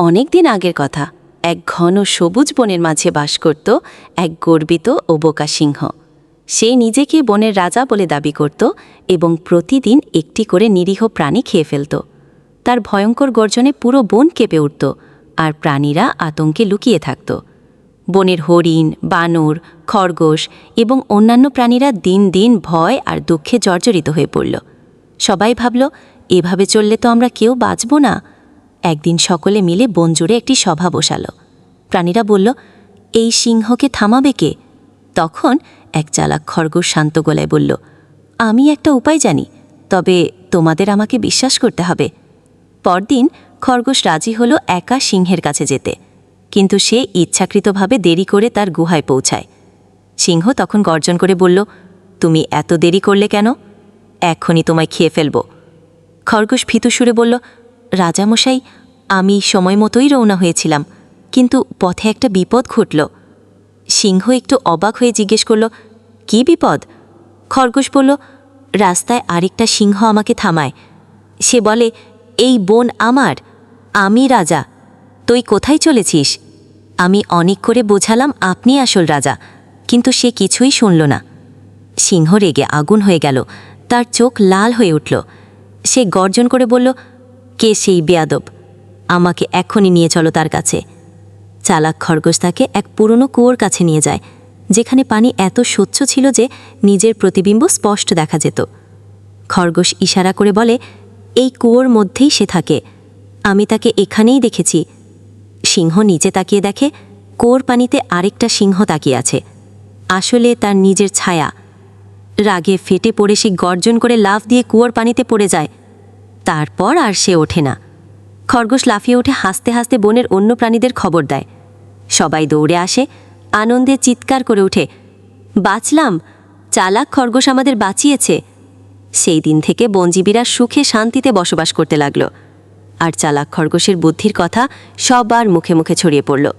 অনেক দিন আগের কথা। এক ঘন সবুজ বনের মাঝে বাস করত এক গর্বিত ও বোকা সিংহ। সে নিজেকে বনের রাজা বলে দাবি করত এবং প্রতিদিন একটি করে নিরীহ প্রাণী খেয়ে ফেলত। তার ভয়ঙ্কর গর্জনে পুরো বন কেঁপে উঠত আর প্রাণীরা আতঙ্কে লুকিয়ে থাকত। বনের হরিণ, বানর, খরগোশ এবং অন্যান্য প্রাণীরা দিন দিন ভয় আর দুঃখে জর্জরিত হয়ে পড়ল। সবাই ভাবল, এভাবে চললে তো আমরা কেউ বাঁচব না। একদিন সকলে মিলে বন জুড়ে একটি সভা বসালো। প্রাণীরা বলল, এই সিংহকে থামাবে কে? তখন এক চালাক খরগোশ শান্ত গলায় বলল, আমি একটা উপায় জানি, তবে তোমাদের আমাকে বিশ্বাস করতে হবে। পরদিন খরগোশ রাজি হলো একা সিংহের কাছে যেতে, কিন্তু সে ইচ্ছাকৃতভাবে দেরি করে তার গুহায় পৌঁছায়। সিংহ তখন গর্জন করে বলল, তুমি এত দেরি করলে কেন? এখনই তোমায় খেয়ে ফেলব। খরগোশ ভীতু সুরে বলল রাজামশাই, আমি সময় মতোই রওনা হয়েছিলাম, কিন্তু পথে একটা বিপদ ঘটল। সিংহ একটু অবাক হয়ে জিজ্ঞেস করল, কি বিপদ? খরগোশ বলল, রাস্তায় আরেকটা সিংহ আমাকে থামায়। সে বলে, এই বোন আমার, আমি রাজা। তুই কোথায় চলেছিস? আমি অনেক করে বোঝালাম আপনি আসল রাজা, কিন্তু সে কিছুই শুনল না সিংহ রেগে আগুন হয়ে গেল, তার চোখ লাল হয়ে উঠল। সে গর্জন করে বলল কে সেই বেয়াদব? আমাকে এখনই নিয়ে চলো তার কাছে। চালাক খরগোশ তাকে এক পুরনো কুয়োর কাছে নিয়ে যায়, যেখানে পানি এত স্বচ্ছ ছিল যে নিজের প্রতিবিম্ব স্পষ্ট দেখা যেত। খরগোশ ইশারা করে বলে, এই কুয়োর মধ্যেই সে থাকে। আমি তাকে এখানেই দেখেছি। সিংহ নিচে তাকিয়ে দেখে, কুয়োর পানিতে আরেকটা সিংহ তাকিয়ে আছে। আসলে তার নিজের ছায়া। রাগে ফেটে পড়ে সে গর্জন করে লাফ দিয়ে কুয়োর পানিতে পড়ে যায়। তারপর আর সে ওঠে না। খরগোশ লাফিয়ে উঠে হাসতে হাসতে বনের অন্য প্রাণীদের খবর দেয়। সবাই দৌড়ে আসে, আনন্দে চিৎকার করে উঠে, বাঁচলাম, চালাক খরগোশ আমাদের বাঁচিয়েছে। সেই দিন থেকে বনজীবীরা সুখে শান্তিতে বসবাস করতে লাগল। আর চালাক খরগোশের বুদ্ধির কথা সবার মুখে মুখে ছড়িয়ে পড়ল।